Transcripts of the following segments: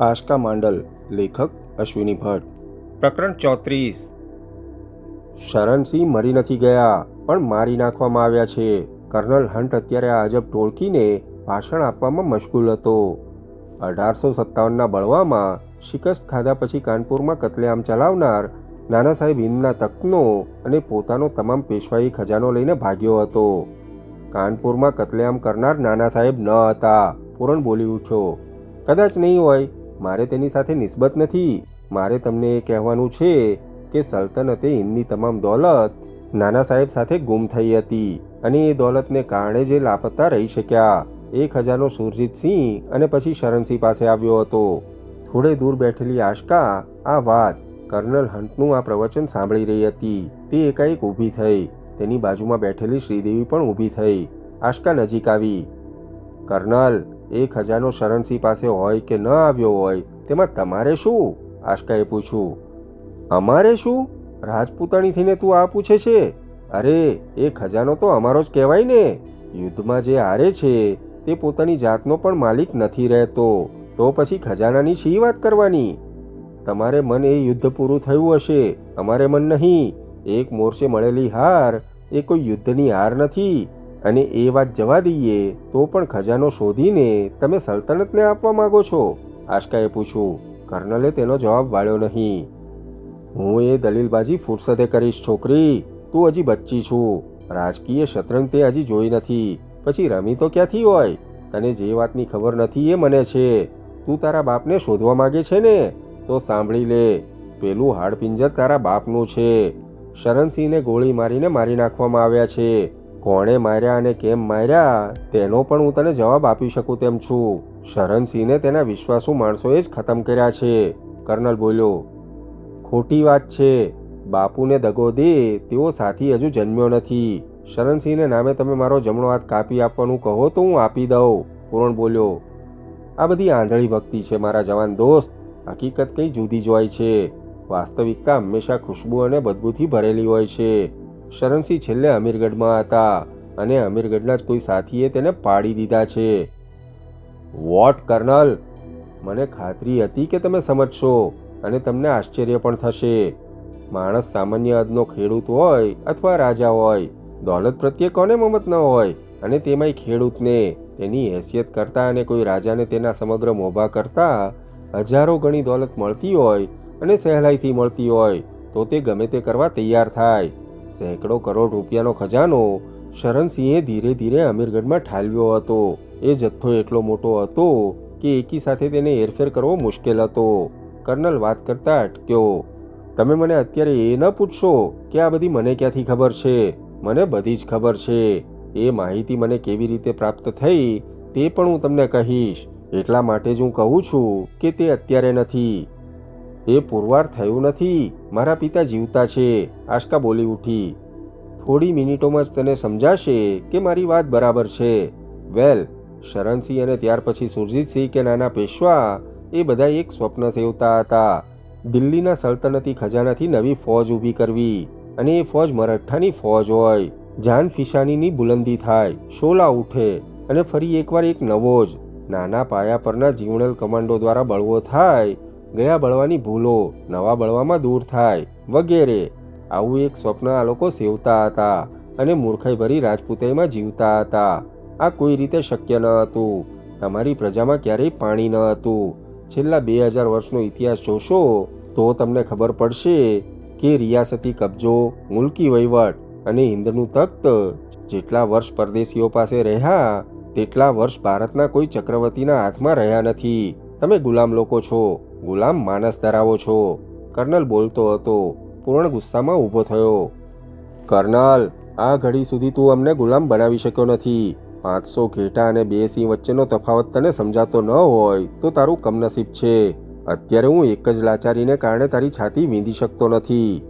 આશકા માંડલ લેખક અશ્વિની ભટ્ટ. પ્રકરણ ચોત્રીસ. શરણસિંહ મરી નથી ગયા પણ મારી નાખવામાં આવ્યા છે. કર્નલ હન્ટ અત્યારે આ અજબ ટોળકીને ભાષણ આપવામાં મશગુલ હતો. અઢારસો સત્તાવનના બળવામાં શિકસ્ત ખાધા પછી કાનપુરમાં કતલેઆમ ચલાવનાર નાના સાહેબ હિંદના તકનો અને પોતાનો તમામ પેશવાઈ ખજાનો લઈને ભાગ્યો હતો. કાનપુરમાં કતલેઆમ કરનાર નાના સાહેબ ન હતા પૂરણ બોલી ઉઠ્યો. કદાચ નહીં હોય મારે તેની સાથે નિસ્બત નથી. મારે તમને એ કહેવાનું છે કે સલ્તનતે હિંદની તમામ દોલત નાના સાહેબ સાથે ગુમ થઈ હતી અને એ દોલતને કારણે જે લાપતા રહી શક્યા. એક હજારનો સુરજીતસિંહ અને પછી શરણસિંહ પાસે આવ્યો હતો. થોડે દૂર બેઠેલી આશકા આ વાત કર્નલ હંટનું આ પ્રવચન સાંભળી રહી હતી. તે એકાએક ઊભી થઈ. તેની બાજુમાં બેઠેલી શ્રીદેવી પણ ઊભી થઈ. આશકા નજીક આવી. કર્નલ એ ખજાનો શરણસિંહ પાસે હોય કે ન આવ્યો હોય, તેમાં તમારે શું? આશકાએ પૂછ્યું. અમારે શું? રાજપૂતાણી થઈને તું આ પૂછે છે? અરે એ ખજાનો તો અમારો જ કહેવાય ને. યુદ્ધમાં જે હારે છે, તે પોતાની જાતનો પણ માલિક નથી રહેતો. તો પછી ખજાનાની શી વાત કરવાની? તમારે મન એ યુદ્ધ પૂરું થયું હશે. અમારે મન નહીં. એક મોરચે મળેલી હાર એ કોઈ યુદ્ધની હાર નથી. અને એ વાત જવા દઈએ, તો પણ ખજાનો શોધીને તમે સલ્તનતને આપવા માંગો છો? આશકાએ પૂછ્યું. કર્નલે તેનો જવાબ વાળ્યો નહીં. હું એ દલીલબાજી ફુરસદે કરીશ, છોકરી. તું હજી બચ્ચી છું. રાજકીય શતરંજ તે હજી જોઈ નથી. પછી રમી તો ક્યાંથી હોય? તને જે વાતની ખબર નથી એ મને છે. તું તારા બાપને શોધવા માગે છે ને? તો સાંભળી લે. પેલું હાડપિંજર તારા બાપનું છે. શરણસિંહને ગોળી મારીને મારી નાખવામાં આવ્યા છે. કોણે માર્યા અને કેમ માર્યા, તેનો પણ હું તને જવાબ આપી શકું તેમ છું. શરણસિંહને તેના વિશ્વાસુ માણસોએ જ ખતમ કર્યા છે. કર્નલ બોલ્યો, ખોટી વાત છે. બાપુને દગો દે તેવો સાથી હજુ જન્મ્યો નથી. શરણસિંહને નામે તમે મારો જમણો હાથ કાપી આપવાનું કહો તો હું આપી દઉં. પૂરણ બોલ્યો, આ બધી આંધળી ભક્તિ છે, મારા જવાન દોસ્ત. હકીકત કંઈ જુદી જ હોય છે. વાસ્તવિકતા હંમેશા ખુશ્બુ અને બદબૂથી ભરેલી હોય છે. શરણસિંહ છેલ્લે અમીરગઢમાં હતા અને અમીરગઢના જ કોઈ સાથીએ તેને પાડી દીધા છે. What, colonel? મને ખાતરી હતી કે તમે સમજશો અને તમને આશ્ચર્ય પણ થશે. માણસ સામાન્ય અદનો ખેડૂત હોય અથવા રાજા હોય, દોલત પ્રત્યે કોને મમત ન હોય અને તેમાંય ખેડૂતને, તેની હેસિયત કરતાં અને કોઈ રાજાને તેના સમગ્ર મોભા કરતાં હજારો ગણી દોલત મળતી હોય અને સહેલાઈથી મળતી હોય, તો તે ગમે તે કરવા તૈયાર થાય. સેંકડો કરોડ રૂપિયાનો ખજાનો શરણસિંહે ધીરે ધીરે અમીરગઢમાં ઠાલવ્યો હતો. એ જથ્થો એટલો મોટો હતો કે એકી સાથે તેને હેરફેર કરવો મુશ્કેલ હતો. કર્નલ વાત કરતા અટક્યો, તમે મને અત્યારે એ ન પૂછશો કે આ બધી મને ક્યાંથી ખબર છે? મને બધી જ ખબર છે. એ માહિતી મને કેવી રીતે પ્રાપ્ત થઈ તે પણ હું તમને કહીશ. એટલા માટે જ હું કહું છું કે તે અત્યારે નથી. એ પુરવાર થયું નથી. મારા પિતા જીવતા છે આશકા બોલી ઉઠી. થોડી મિનિટોમાં જ તને સમજાશે કે મારી વાત બરાબર છે. વેલ, શરણસિંહ અને ત્યાર પછી સુરજીતસિંહ કે નાના પેશવા એ બધા એક સ્વપ્ન સેવતા હતા. દિલ્હીના સલ્તનતી ખજાનાથી નવી ફોજ ઊભી કરવી અને એ ફોજ મરાઠાની ફોજ હોય. જાન ફિશાનીની બુલંદી થાય, શોલા ઉઠે અને ફરી એકવાર એક નવો જ, નાના પાયા પરના જીવણલ કમાન્ડો દ્વારા બળવો થાય ગયા બળવાની ભૂલો, નવા બળવામાં દૂર થાય, વગેરે. આવું એક સ્વપ્ન આ લોકો સેવતા હતા અને મૂર્ખાઈભરી રાજપૂતાઈમાં જીવતા હતા. આ કોઈ રીતે શક્ય ન હતું. તમારી પ્રજામાં ક્યારેય પાણી ન હતું. છેલ્લા બે હજાર વર્ષનો ઇતિહાસ જોશો તો તમને ખબર પડશે કે રિયાસતી કબજો, મુલકી વહીવટ અને હિંદનું તખ્ત જેટલા વર્ષ પરદેશીઓ પાસે રહ્યા, તેટલા વર્ષ ભારતના કોઈ ચક્રવર્તીના હાથમાં રહ્યા નથી. તમે ગુલામ લોકો છો. ગુલામ માનસ ધરાવો છો. કર્નલ બોલતો હતો. પૂર્ણ ગુસ્સામાં ઊભો થયો. કર્નલ, આ ઘડી સુધી તું અમને ગુલામ બનાવી શક્યો નથી. પાંચસો ઘેટા અને બે સિંહ વચ્ચેનો તફાવત તને સમજાતો ન હોય તો તારું કમનસીબ છે. અત્યારે હું એક જ લાચારીને કારણે તારી છાતી વીંધી શકતો નથી.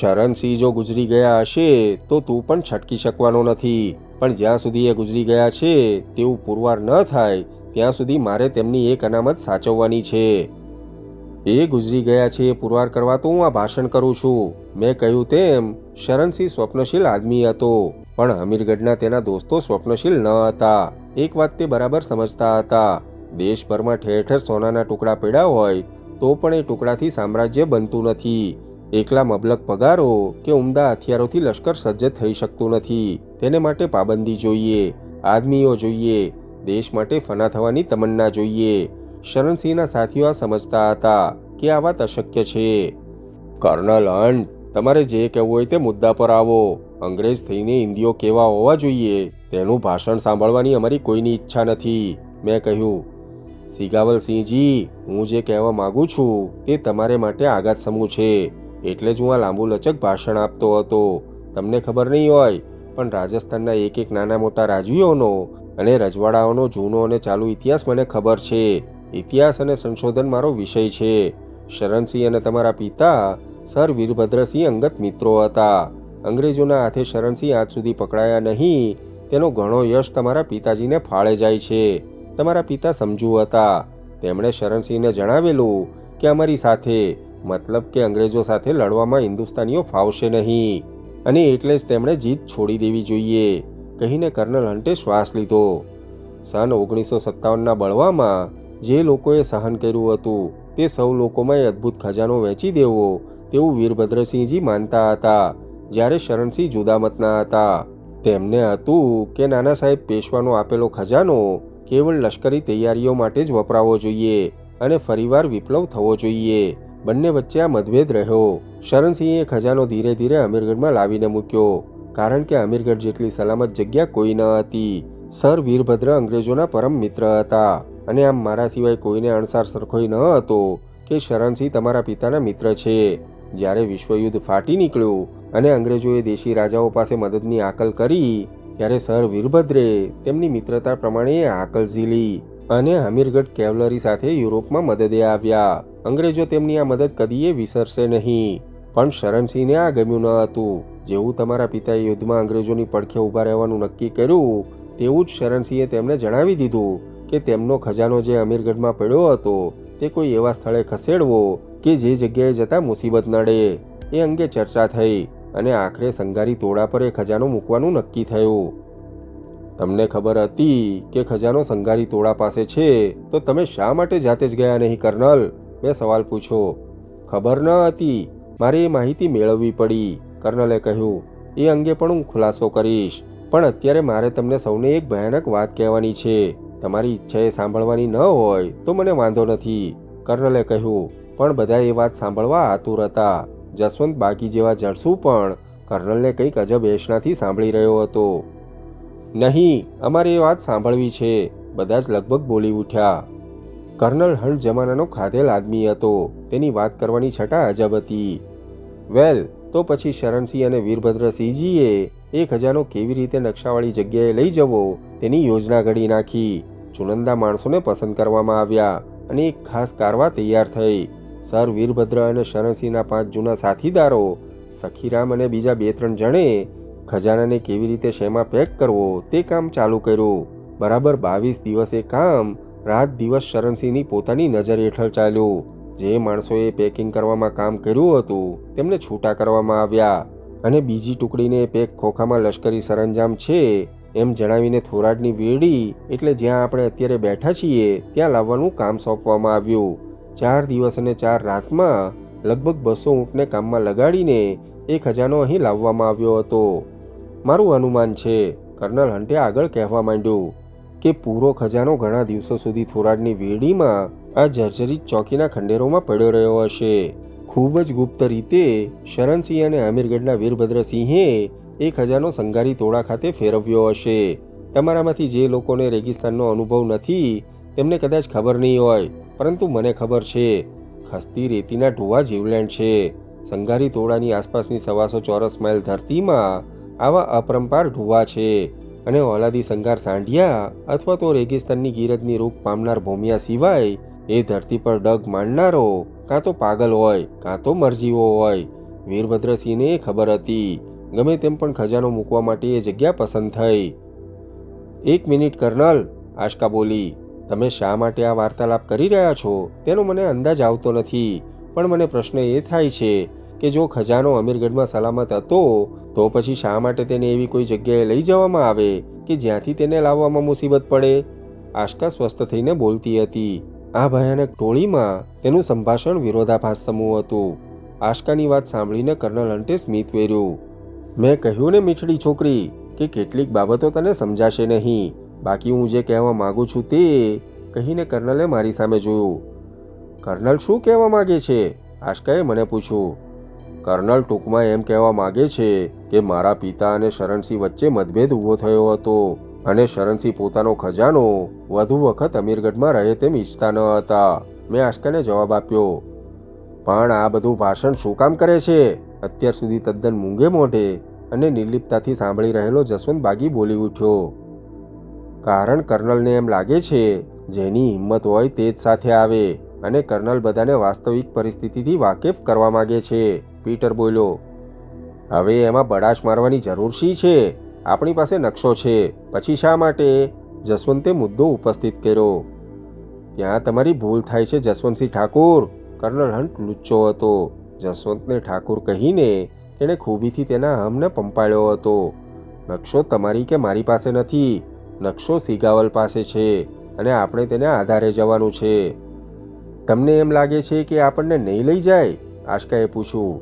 શરણસિંહ જો ગુજરી ગયા હશે તો તું પણ છટકી શકવાનો નથી. પણ જ્યાં સુધી એ ગુજરી ગયા છે, તેવું પુરવાર ન થાય, ત્યાં સુધી મારે તેમની એક અનામત સાચવવાની છે. એ ગુજરી ગયા છે એ પુરવાર કરવા તો હું આ ભાષણ કરું છું. મેં કહ્યું તેમ, શરણસિંહ સ્વપ્નશીલ આદમી હતો. પણ અમીરગઢના તેના દોસ્તો સ્વપ્નશીલ ન હતા. એક વાત તે બરાબર સમજતા હતા. દેશભરમાં ઠેર ઠેર સોનાના ટુકડા પડ્યા હોય, તો પણ એ ટુકડાથી સામ્રાજ્ય બનતું નથી. એકલા મબલક પગારો કે ઉમદા હથિયારોથી લશ્કર સજ્જ થઈ શકતું નથી. તેને માટે પાબંદી જોઈએ, આદમીઓ જોઈએ. દેશ માટે ફના થવાની તમન્ના જોઈએ. શરણસિંહના સાથીઓ આ સમજતા હતા કે આ વાત અશક્ય છે. કર્નલ હન્ટ તમારે જે કહેવું હોય તે મુદ્દા પર આવો. અંગ્રેજ થઈને હિન્દીઓ કેવા હોવા જોઈએ, તેનું ભાષણ સાંભળવાની અમારી કોઈની ઈચ્છા નથી. મેં કહ્યું સિગાવલસિંહજી હું જે કહેવા માગું છું તે તમારે માટે આઘાત સમૂહ છે. એટલે જ હું આ લાંબુ લચક ભાષણ આપતો હતો. તમને ખબર નહીં હોય, પણ રાજસ્થાનના એક એક નાના મોટા રાજવીઓનો અને રજવાડાઓનો જૂનો અને ચાલુ ઇતિહાસ મને ખબર છે. ઇતિહાસ અને સંશોધન મારો વિષય છે. શરણસિંહ અને તમારા પિતા સર વીરભદ્રસિંહ અંગત મિત્રો હતા. અંગ્રેજોના હાથે શરણસિંહ આજ સુધી પકડાયા નહીં. તેનો ઘણો યશ તમારા પિતાજીને ફાળે જાય છે. તમારા પિતા સમજુ હતા. તેમણે શરણસિંહને જણાવેલું કે અમારી સાથે, મતલબ કે અંગ્રેજો સાથે લડવામાં હિન્દુસ્તાનીઓ ફાવશે નહીં. અને એટલે જ તેમણે જીત છોડી દેવી જોઈએ. કહીને કર્નલ હન્ટે શ્વાસ લીધો. સન ઓગણીસો સત્તાવનના બળવામાં જે લોકોએ સહન કર્યું હતું, તે સૌ લોકોમાં એ અદ્ભુત ખજાનો વેચી દેવો, તેવું વીરભદ્રસિંહજી માનતા હતા. જ્યારે શરણસિંહ જુદામતના હતા, તેમને હતું કે નાના સાહેબ પેશવાનો આપેલો ખજાનો કેવળ લશ્કરી તૈયારીઓ માટે જ વપરાવો જોઈએ અને ફરીવાર વિપ્લવ થવો જોઈએ. બંને વચ્ચે આ મતભેદ રહ્યો. શરણસિંહે ખજાનો ધીરે ધીરે અમીરગઢમાં લાવીને મૂક્યો. કારણ કે અમીરગઢ જેટલી સલામત જગ્યા કોઈ ન હતી. સર વીરભદ્ર અંગ્રેજોના પરમ મિત્ર હતા. અને આમ મારા સિવાય કોઈને અણસાર સરખોઈ ન હતો કે શરણસિંહ તમારા પિતાના મિત્ર છે. જ્યારે વિશ્વયુદ્ધ ફાટી નીકળ્યું અને અંગ્રેજોએ દેશી રાજાઓ પાસે મદદની આકલ કરી, ત્યારે સર વીરભદ્રે તેમની મિત્રતા પ્રમાણે આકલ ઝીલી અને હમીરગઢ કેવલરી સાથે યુરોપમાં મદદે આવ્યા. અંગ્રેજો તેમની આ મદદ કદીએ વિસરશે નહીં. પણ શરણસિંહને આ ગમ્યું ન હતું. જેવું તમારા પિતાએ યુદ્ધમાં અંગ્રેજોની પડખે ઊભા રહેવાનું નક્કી કર્યું, તેવું જ શરણસિંહે તેમને જણાવી દીધું. કે તેમનો ખજાનો જે અમીરગઢમાં પડ્યો હતો, તે કોઈ એવા સ્થળે ખસેડવો કે જે જગ્યાએ જતાં મુસીબત નડે. એ અંગે ચર્ચા થઈ અને આખરે સંગારી તોડા પર એ ખજાનો મૂકવાનું નક્કી થયું. તમને ખબર હતી કે ખજાનો સંગારી તોડા પાસે છે, તો તમે શા માટે જાતે જ ગયા નહીં, કર્નલ? મેં સવાલ પૂછ્યો ખબર ન હતી. મારે એ માહિતી મેળવવી પડી, કર્નલે કહ્યું. એ અંગે પણ હું ખુલાસો કરીશ. પણ અત્યારે મારે તમને સૌને એક ભયાનક વાત કહેવાની છે. તમારી ઈચ્છા એ સાંભળવાની ન હોય તો મને વાંધો નથી, કર્નલે કહ્યું. પણ બધા એ વાત સાંભળવા આતુર હતા. જસવંત બાકી જેવા જળસુ પણ કર્નલને કંઈક અજબ એશનાથી સાંભળી રહ્યો હતો. નહીં, અમારે એ વાત સાંભળવી છે, બધા જ લગભગ બોલી ઉઠ્યા. કર્નલ હન્ટ જમાનાનો ખાધેલ આદમી હતો. તેની વાત કરવાની છટા અજબ હતી. વેલ તો પછી શરણસિંહ અને વીરભદ્રસિંહજીએ એ ખજાનો કેવી રીતે નકશાવાળી જગ્યાએ લઈ જવો તેની યોજના ઘડી નાખી. ચુનંદા માણસોને પસંદ કરવામાં આવ્યા અને એક ખાસ કારવા તૈયાર થઈ. સર વીરભદ્ર અને શરણસિંહના પાંચ જૂના સાથીદારો, સખીરામ અને બીજા બે ત્રણ જણે, ખજાનાને કેવી રીતે શેમાં પેક કરવો તે કામ ચાલુ કર્યું. બરાબર બાવીસ દિવસે કામ, રાત દિવસ શરણસિંહની પોતાની નજર હેઠળ ચાલ્યું. જે માણસોએ પેકિંગ કરવામાં કામ કર્યું હતું, તેમને છૂટા કરવામાં આવ્યા. અને બીજી ટુકડીને પેક ખોખામાં લશ્કરી સરંજામ છે, એમ જણાવીને થોરાડની વેડી એટલે જ્યાં આપણે અત્યારે બેઠા છીએ, ત્યાં લાવવાનું કામ સોંપવામાં આવ્યું. ચાર દિવસ અને ચાર રાતમાં, લગભગ બસો ઊંટને કામમાં લગાડીને એ ખજાનો અહીં લાવવામાં આવ્યો હતો. મારું અનુમાન છે, કર્નલ હન્ટે આગળ કહેવા માંડ્યું કે પૂરો ખજાનો ઘણા દિવસો સુધી થોરાડની વેડીમાં આ જર્જરિત ચોકીના ખંડેરોમાં પડ્યો રહ્યો હશે. ખૂબ જ ગુપ્ત રીતે શરણસિંહ અને આમિરગઢના વીરભદ્રસિંહે એ ખજાનો સંગારી તોડા ખાતે ફેરવ્યો હશે. તમારામાંથી જે લોકોને રેગિસ્તાનનો અનુભવ નથી, તેમને કદાચ ખબર નહીં હોય, પરંતુ મને ખબર છે, ખસ્તી રેતીના ઢોવા જીવલેન્ડ છે. સંગારી તોડાની આસપાસની સવાસો ચોરસ માઇલ ધરતીમાં આવા અપરંપાર ઢોવા છે. અને ઓલાદી સંગાર સાંઢિયા અથવા તો રેગિસ્તાનની ગીરજની રૂપ પામનાર ભૂમિયા સિવાય એ ધરતી પર ડગ માંડનારો કાં તો પાગલ હોય, કાં તો મરજીવો હોય, વીરભદ્રસિંહને ખબર હતી. ગમે તેમ પણ ખજાનો મૂકવા માટે એ જગ્યા પસંદ થઈ. એક મિનિટ કર્નલ, આશકા બોલી, તમે શા માટે આ વાર્તાલાપ કરી રહ્યા છો? તેનો મને અંદાજ આવતો નથી, પણ મને પ્રશ્ન એ થાય છે કે જો ખજાનો અમીરગઢમાં સલામત હતો, તો પછી શા માટે તેને એવી કોઈ જગ્યાએ લઈ જવામાં આવે કે જ્યાંથી તેને લાવવામાં મુસીબત પડે? આશકા સ્વસ્થ થઈને બોલતી હતી. આ ભયાનક ટોળીમાં તેનું સંભાષણ વિરોધાભાસ સમૂહ હતું. આશકાની વાત સાંભળીને કર્નલ હન્ટે સ્મિત વેર્યું. મેં કહ્યું ને, મીઠડી છોકરી, કે કેટલીક બાબતો તને સમજાશે નહીં. બાકી હું જે કહેવા માંગુ છું તે કહીને કર્નલે મારી સામે જોયું. કર્નલ શું કહેવા માગે છે? આશકાએ મને પૂછ્યું. કર્નલ ટૂંકમાં એમ કહેવા માગે છે કે મારા પિતા અને શરણસિંહ વચ્ચે મતભેદ ઊભો થયો હતો અને શરણસિંહ પોતાનો ખજાનો વધુ વખત અમીરગઢમાં રહે તેમ ઈચ્છતા ન હતા. મેં આશકાને જવાબ આપ્યો, પણ આ બધું ભાષણ શું કામ કરે છે? અત્યાર સુધી તદ્દન મૂંગે મોઢે અને નિર્લિપ્તતાથી સાંભળી રહેલો જસવંત બાગી બોલી ઉઠ્યો. કારણ કર્નલને એમ લાગે છે, જેની હિંમત હોય તે જ સાથે આવે. અને કર્નલ બધાને વાસ્તવિક પરિસ્થિતિથી વાકેફ કરવા માગે છે. પીટર બોલ્યો, હવે એમાં બડાશ મારવાની જરૂર શી છે? આપણી પાસે નકશો છે. પછી શા માટે? જસવંતે મુદ્દો ઉપસ્થિત કર્યો, ત્યાં તમારી ભૂલ થાય છે જસવંતસિંહ ઠાકુર. કર્નલ હન્ટ લુચ્ચો હતો. જસવંતને ઠાકુર કહીને તેણે ખૂબીથી તેના હમને પંપાળ્યો હતો, નકશો તમારી કે મારી પાસે નથી? નકશો સિગાવલ પાસે છે અને આપણે તેને આધારે જવાનું છે. તમને એમ લાગે છે કે આપણને નહીં લઈ જાય? આશકાએ પૂછ્યું.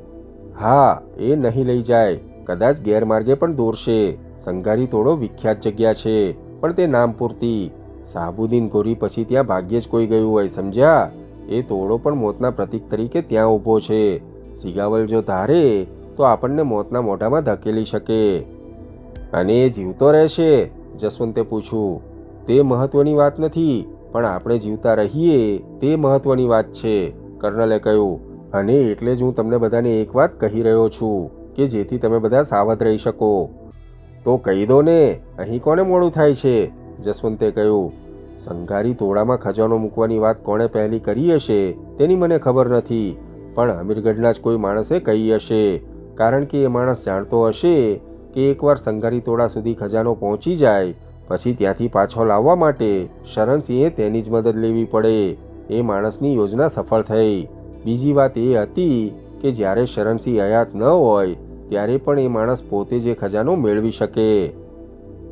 હા, એ નહીં લઈ જાય. કદાચ ગેરમાર્ગે પણ દોરશે. સંઘારી તોડો વિખ્યાત જગ્યા છે, પણ તે નામ પૂરતી. સાબુદ્દીન ગોરી પછી ત્યાં ભાગ્યે જ કોઈ ગયું હોય, સમજ્યા? એ તોડો પણ મોતના પ્રતીક તરીકે ત્યાં ઊભો છે. સિગાવલ જો ધારે, તો આપણને મોતના મોઢામાં ધકેલી શકે. અને એ જીવતો રહેશે? જસવંતે પૂછ્યું. તે મહત્વની વાત નથી. પણ આપણે જીવતા રહીએ, તે મહત્વની વાત છે. કર્નલે કહ્યું, અને એટલે જ હું તમને બધાને એક વાત કહી રહ્યો છું, કે જેથી તમે બધા સાવધ રહી શકો. તો કહી દો ને, અહીં કોને મોડું થાય છે? જસવંતે કહ્યું, સંઘારી તોડામાં ખજાનો મૂકવાની વાત કોણે પહેલી કરી હશે, તેની મને ખબર નથી, પણ અમીરગઢના જ કોઈ માણસે કહી હશે. કારણ કે એ માણસ જાણતો હશે કે એકવાર સંઘારી તોડા સુધી ખજાનો પહોંચી જાય પછી ત્યાંથી પાછો લાવવા માટે શરણસિંહે તેની જ મદદ લેવી પડે. એ માણસની યોજના સફળ થઈ. બીજી વાત એ હતી કે જ્યારે શરણસિંહ હયાત ન હોય, ત્યારે પણ એ માણસ પોતે જે ખજાનો મેળવી શકે.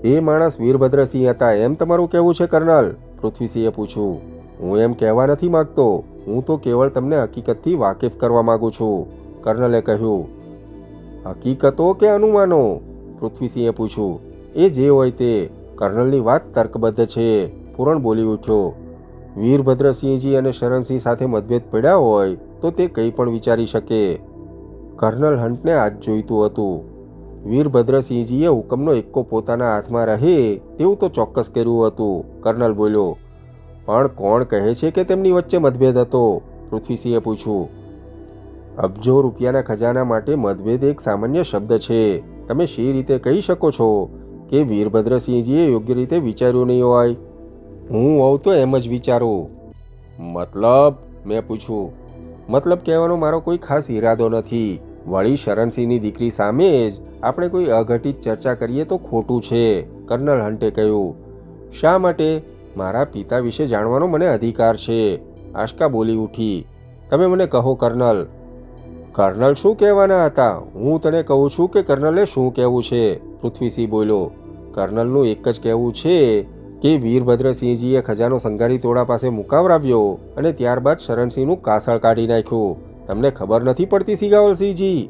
એ માણસ વીરભદ્રસિંહ હતા એમ તમારું કહેવું છે, કર્નલ? પૃથ્વીસિંહે પૂછ્યું. હું એમ કહેવા નથી માગતો. હું તો કેવળ તમને હકીકતથી વાકેફ કરવા માગું છું. કર્નલે કહ્યું. હકીકતો કે અનુમાનો? પૃથ્વીસિંહે પૂછ્યું. એ જે હોય તે. કર્નલની વાત તર્કબદ્ધ છે. પૂરણ બોલી ઉઠ્યો. વીરભદ્રસિંહજી અને શરણસિંહ સાથે મતભેદ પડ્યા હોય તો તે કંઈ પણ વિચારી શકે. કર્નલ હન્ટને આજ જોઈતું હતું. વીરભદ્રસિંહજીએ હુકમનો એક્કો પોતાના હાથમાં રહે તેવું તો ચોક્કસ કર્યું હતું. કર્નલ બોલ્યો, પણ કોણ કહે છે કે તેમની વચ્ચે મતભેદ હતો? પૃથ્વીસિંહે પૂછ્યું. અબજો રૂપિયાના ખજાના માટે મતભેદ એક સામાન્ય શબ્દ છે. તમે શી રીતે કહી શકો છો? કે વીરભદ્રસિંહજીએ યોગ્ય રીતે વિચાર્યું નહીં હોય? હું હોઉં તો એમ જ વિચારું. મતલબ? મેં પૂછ્યું મતલબ કહેવાનો મારો કોઈ ખાસ ઈરાદો નથી. વળી શરણસિંહની દીકરી સામે જ આપણે કોઈ અઘટિત ચર્ચા કરીએ તો ખોટું છે, કર્નલ હન્ટે કહ્યું. શા માટે? મારા પિતા વિશે જાણવાનો મને અધિકાર છે. આશકા બોલી ઉઠી. તમે મને કહો કર્નલ. કર્નલ શું કહેવાના હતા? હું તને કહું છું કે કર્નલે શું કહેવું છે? પૃથ્વીસિંહ બોલ્યો. કર્નલનું એક જ કહેવું છે કે વીરભદ્રસિંહજીએ ખજાનો સંઘારી તોડા પાસે મુકાવરાવ્યો અને ત્યારબાદ શરણસિંહનું કાસળ કાઢી નાખ્યું. તમને ખબર નથી પડતી, સિગાવલસિંહજી?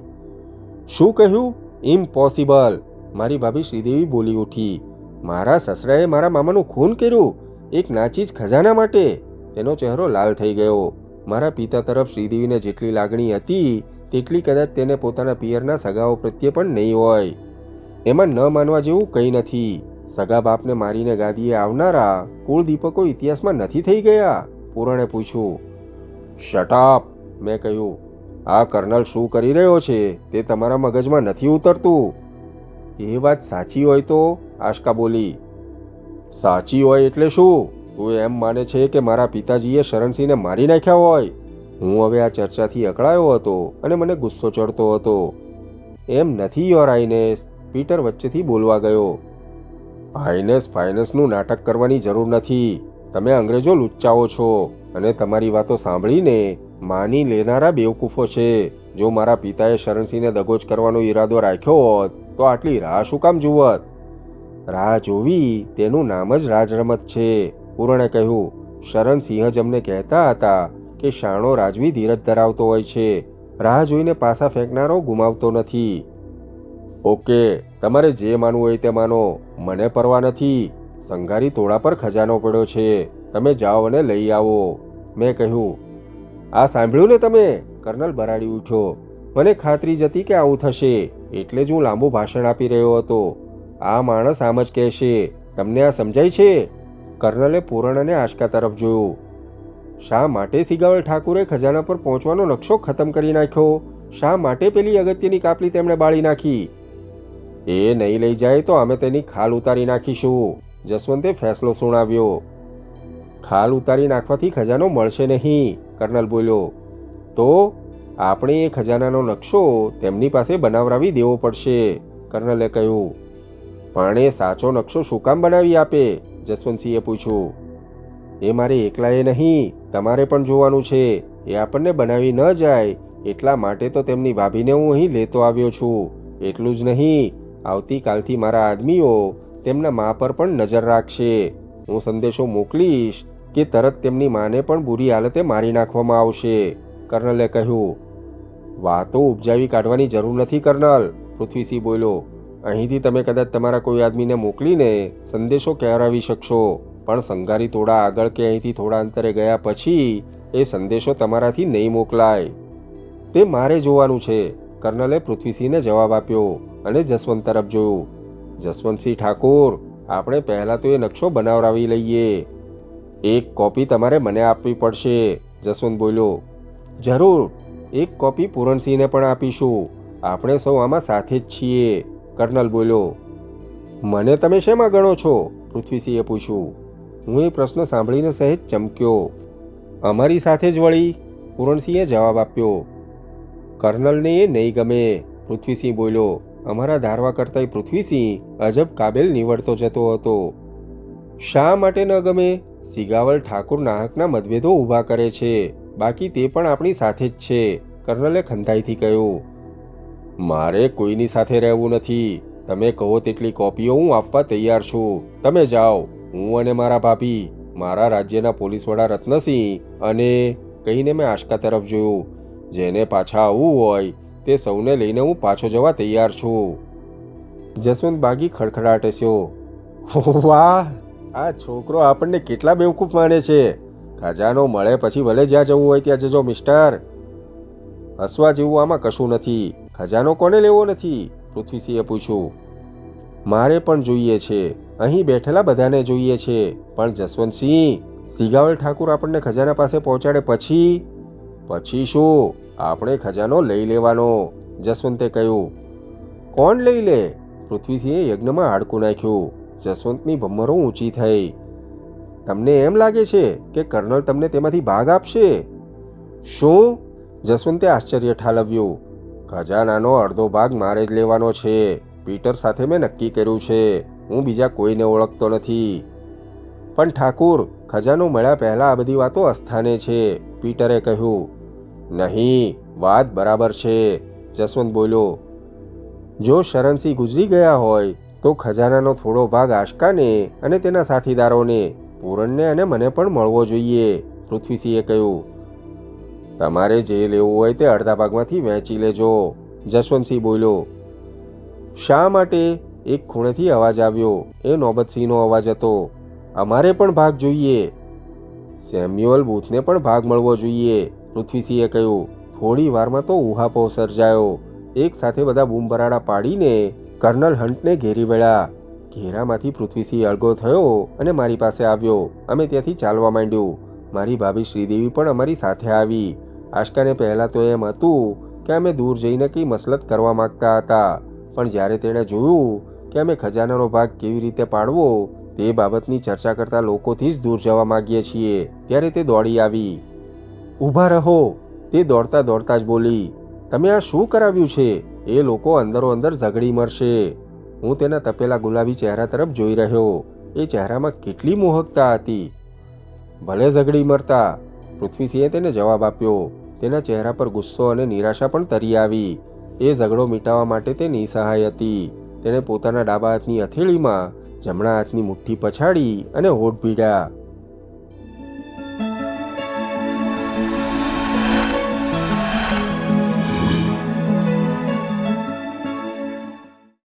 શું કહ્યું? ઇમ્પોસિબલ. મારી ભાભી શ્રીદેવી બોલી ઉઠી. મારા સસરાએ મારા મામાનું ખૂન કર્યું, એક નાચી જ ખજાના માટે. તેનો ચહેરો લાલ થઈ ગયો. મારા પિતા તરફ શ્રીદેવીને જેટલી લાગણી હતી, તેટલી કદાચ તેને પોતાના પિયરના સગાઓ પ્રત્યે પણ નહીં હોય. એમાં ન માનવા જેવું કંઈ નથી. સગા બાપને મારીને ગાદીએ આવનારા કુળદીપકો ઇતિહાસમાં નથી થઈ ગયા? પૂરણે પૂછ્યું. શટાપ મેં કહ્યું. આ કર્નલ શું કરી રહ્યો છે? તે તમારા મગજમાં નથી ઉતરતું. એ વાત સાચી હોય તો? આશકા બોલી. સાચી હોય એટલે શું? તું એમ માને છે કે મારા પિતાજીએ શરણસિંહને મારી નાખ્યા હોય? હું હવે આ ચર્ચાથી અકળાયો હતો અને મને ગુસ્સો ચડતો હતો. એમ નથી યોર આઈનેસ પીટર વચ્ચેથી બોલવા ગયો. ફાઇનસ, ફાઇનસનું નાટક કરવાની જરૂર નથી. તમે અંગ્રેજો લુચ્ચાઓ છો અને તમારી વાતો સાંભળીને માની લેનારા બેવકૂફો છે. જો મારા પિતાએ શરણસિંહને દગોચ કરવાનો ઈરાદો રાખ્યો હોત, તો આટલી રાહ શું કામ જુવત? રાહ જોવી, તેનું નામ જ રાજરમત છે, પૂરણે કહ્યું. શરણસિંહ જ અમને કહેતા હતા કે શાણો રાજવી ધીરજ ધરાવતો હોય છે. રાહ જોઈને પાસા ફેંકનારો ગુમાવતો નથી. ઓકે, તમારે જે માનવું હોય તે માનો. મને પરવા નથી. સંઘારી તોડા પર ખજાનો પડ્યો છે. તમે જાઓ અને લઈ આવો. મેં કહ્યું. આ સાંભળ્યું ને તમે? કર્નલ બરાડી ઉઠ્યો. મને ખાતરી જ હતી કે આવું થશે, એટલે જ હું લાંબુ ભાષણ આપી રહ્યો હતો. આ માણસ આમ જ કહેશે. તમને આ સમજાય છે? કર્નલે પૂરણ અને આશકા તરફ જોયું. શા માટે સિગાવલ ઠાકુરે ખજાના પર પહોંચવાનો નકશો ખતમ કરી નાખ્યો? શા માટે પેલી અગત્યની કાપલી તેમણે બાળી નાખી? એ નહીં લઈ જાય તો અમે તેની ખાલ ઉતારી નાખીશું. જસવંતે ફેસલો સુણાવ્યો. ખાલ ઉતારી નાખવાથી ખજાનો મળશે નહીં, કર્નલ બોલ્યો. તો આપણે એ ખજાનાનો નકશો તેમની પાસે બનાવરાવી દેવો પડશે, કર્નલે કહ્યું. પણ એ સાચો નકશો શું કામ બનાવી આપે? જસવંતસિંહે પૂછ્યું. એ મારે એકલાએ નહીં, તમારે પણ જોવાનું છે. એ આપણને બનાવી ન જાય, એટલા માટે તો તેમની ભાભીને હું અહીં લેતો આવ્યો છું. એટલું જ નહીં આવતીકાલથી મારા આદમીઓ તેમના મા પર પણ નજર રાખશે. હું સંદેશો મોકલીશ કે તરત તેમની માને પણ બુરી હાલતે મારી નાખવામાં આવશે. કર્નલે કહ્યું, વાતો ઉપજાવી કાઢવાની જરૂર નથી, કર્નલ. પૃથ્વીસિંહ બોલ્યો, અહીંથી તમે કદાચ તમારા કોઈ આદમીને મોકલીને સંદેશો કહેરાવી શકશો. પણ સંગારી થોડા આગળ કે અહીંથી થોડા અંતરે ગયા પછી એ સંદેશો તમારાથી નહીં મોકલાય. તે મારે જોવાનું છે. કર્નલે પૃથ્વીસિંહને જવાબ આપ્યો અને જસવંત તરફ જોયું. જસવંતસિંહ ઠાકોર, આપણે પહેલાં તો એ નકશો બનાવરાવી લઈએ. એક કોપી તમારે મને આપવી પડશે, જસવંત બોલ્યો. જરૂર, એક કોપી પૂરણસિંહને પણ આપીશું. આપણે સૌ આમાં સાથે જ છીએ, કર્નલ બોલ્યો. મને તમે શેમાં ગણો છો? પૃથ્વીસિંહે પૂછ્યું. હું એ પ્રશ્ન સાંભળીને સહેજ ચમક્યો. અમારી સાથે જ વળી, પૂરણસિંહે જવાબ આપ્યો. કર્નલને એ નહીં ગમે. પૃથ્વીસિંહ બોલ્યો, અમારા ધારવા કરતાંય પૃથ્વીસિંહ અજબ કાબેલ નીવડતો જતો હતો. શા માટે ન ગમે? સિગાવલ ઠાકુર નાહકના મતભેદો ઊભા કરે છે. બાકી તે પણ આપણી સાથે જ છે, કર્નલે ખંધાઈથી કહ્યું. મારે કોઈની સાથે રહેવું નથી. તમે કહો તેટલી કોપીઓ હું આપવા તૈયાર છું. તમે જાઓ, હું અને મારા ભાભી, મારા રાજ્યના પોલીસ વડા રત્નસિંહ અને, કહીને મેં આશકા તરફ જોયું. જેને પાછા આવવું હોય તે સૌને લઈને હું પાછો જવા તૈયાર છું. જસવંત બાગી ખડખડાટેસ્યો વાહ, આ છોકરો આપણને કેટલા બેવકૂફ માને છે. ખજાનો મળે પછી ભલે જ્યાં જવું હોય ત્યાં જજો, મિસ્ટર. હસવા જેવું આમાં કશું નથી. ખજાનો કોને લેવો નથી? પૃથ્વીસિંહે પૂછ્યું. મારે પણ જોઈએ છે. અહીં બેઠેલા બધાને જોઈએ છે. પણ જસવંતસિંહ, સિગાવલ ઠાકુર આપણને ખજાના પાસે પહોંચાડે પછી પછી શું? આપણે ખજાનો લઈ લેવાનો, જસવંતે કહ્યું. કોણ લઈ લે? પૃથ્વીસિંહે યજ્ઞમાં હાડકું નાખ્યું. જસવંતની ભમ્મરો ઊંચી થઈ. તમને એમ લાગે છે કે કર્નલ તમને તેમાંથી ભાગ આપશે? શું? જસવંતે આશ્ચર્ય ઠાલવ્યું. ખજાનાનો અડધો ભાગ મારે જ લેવાનો છે. પીટર સાથે મેં નક્કી કર્યું છે. હું બીજા કોઈને ઓળખતો નથી. પણ ઠાકુર, ખજાનો મળ્યા પહેલાં આ બધી વાતો અસ્થાને છે, પીટરે કહ્યું. નહીં, વાત બરાબર છે, જસવંત બોલ્યો. જો શરણસિંહ ગુજરી ગયા હોય, તો ખજાનાનો થોડો ભાગ આશકાને અને તેના સાથીદારોને, પૂરણને અને મને પણ મળવો જોઈએ, પૃથ્વીસિંહે કહ્યું. તમારે જે લેવું હોય તે અડધા ભાગમાંથી વહેંચી લેજો, જસવંતસિંહ બોલ્યો. શા માટે? એક ખૂણેથી અવાજ આવ્યો. એ નોબતસિંહનો અવાજ હતો. અમારે પણ ભાગ જોઈએ. સેમ્યુઅલ બૂથને પણ ભાગ મળવો જોઈએ. પૃથ્વીસિંહે કહ્યું, થોડી વારમાં તો ઉહાપો સર્જાયો. એક સાથે બધા બૂમભરાડા પાડીને કર્નલ હન્ટને ઘેરી વળ્યા. ઘેરામાંથી પૃથ્વીસિંહ અળગો થયો અને મારી પાસે આવ્યો. અમે ત્યાંથી ચાલવા માંડ્યું. મારી ભાભી શ્રીદેવી પણ અમારી સાથે આવી. આશકાને પહેલાં તો એમ હતું કે અમે દૂર જઈને કંઈ મસલત કરવા માગતા હતા. પણ જ્યારે તેણે જોયું કે અમે ખજાનાનો ભાગ કેવી રીતે પાડવો તે બાબતની ચર્ચા કરતા લોકોથી જ દૂર જવા માગીએ છીએ, ત્યારે તે દોડી આવી. ઊભા રહો. તે દોડતા દોડતા જ બોલી, તમે આ શું કરાવ્યું છે? એ લોકો અંદરો અંદર ઝઘડી મરશે. હું તેના તપેલા ગુલાબી ચહેરા તરફ જોઈ રહ્યો. એ ચહેરામાં કેટલી મોહકતા હતી. ભલે ઝઘડી મરતા. પૃથ્વીસિંહે તેને જવાબ આપ્યો. તેના ચહેરા પર ગુસ્સો અને નિરાશા પણ તરી આવી. એ ઝઘડો મિટાવવા માટે તે નિસહાય હતી. તેણે પોતાના ડાબા હાથની હથેળીમાં જમણા હાથની મુઠ્ઠી પછાડી અને હોઠ ભીડ્યા.